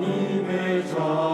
주님의 자.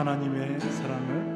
하나님의 사랑을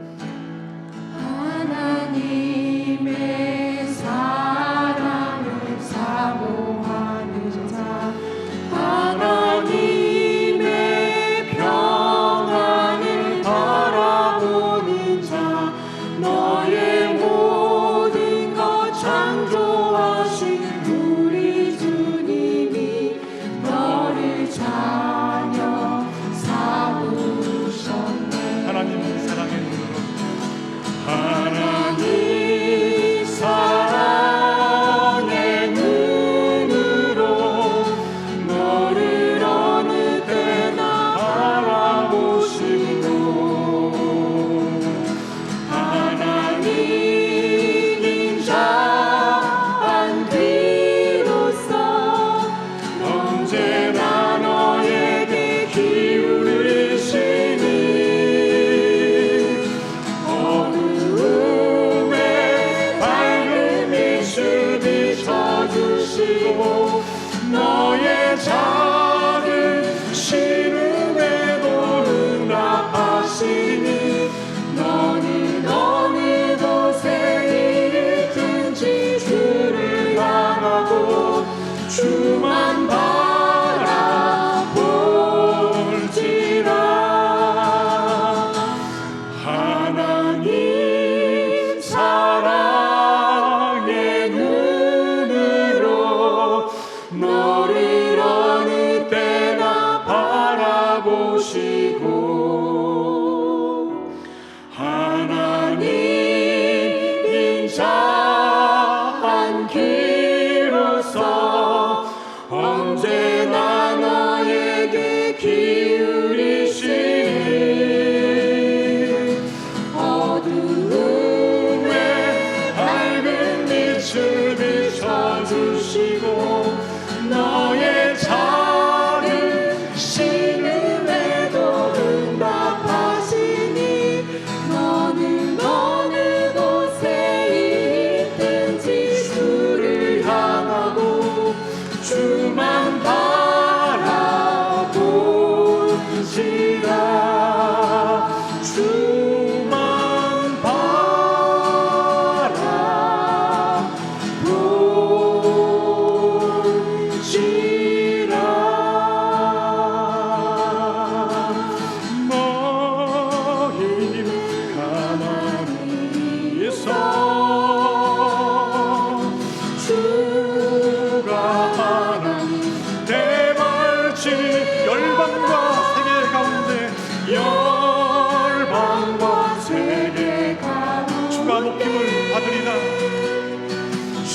comes in.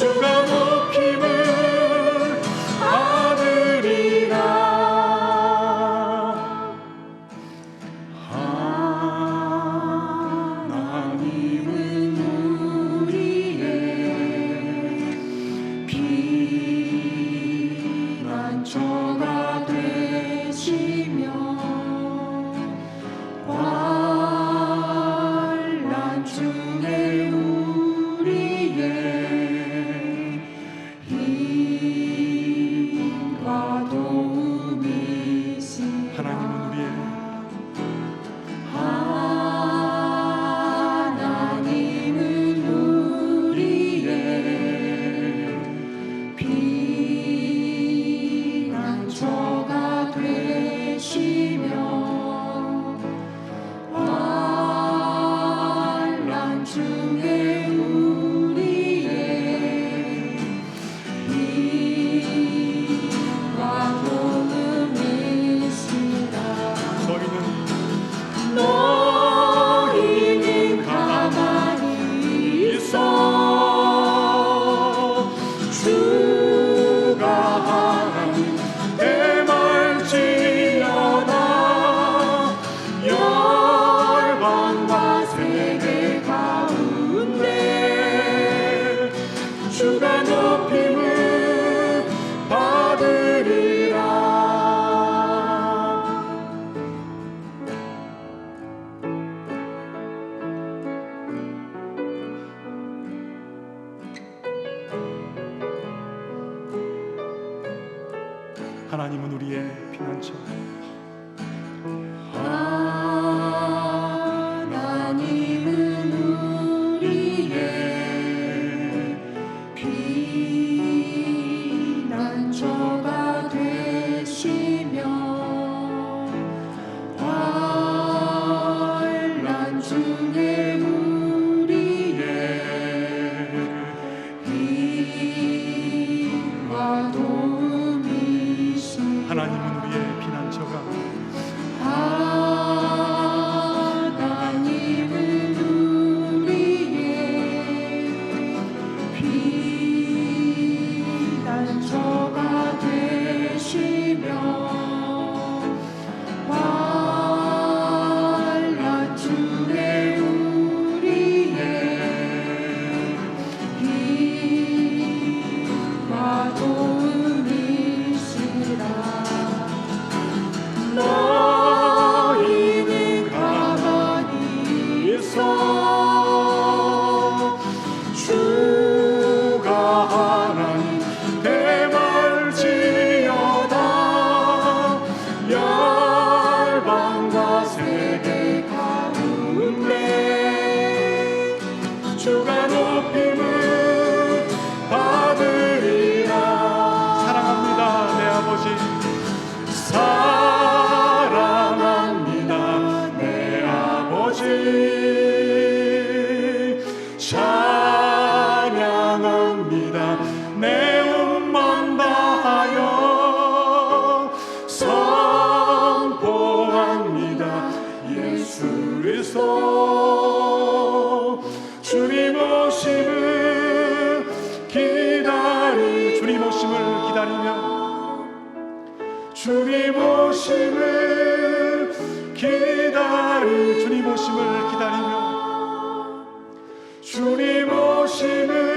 Come on. 하나님은 우리의 피난처 주님 오심을 기다리 주님 오심을 기다리며. 주님 오심을 기다리 주님 오심을 기다리며. 주님 오심을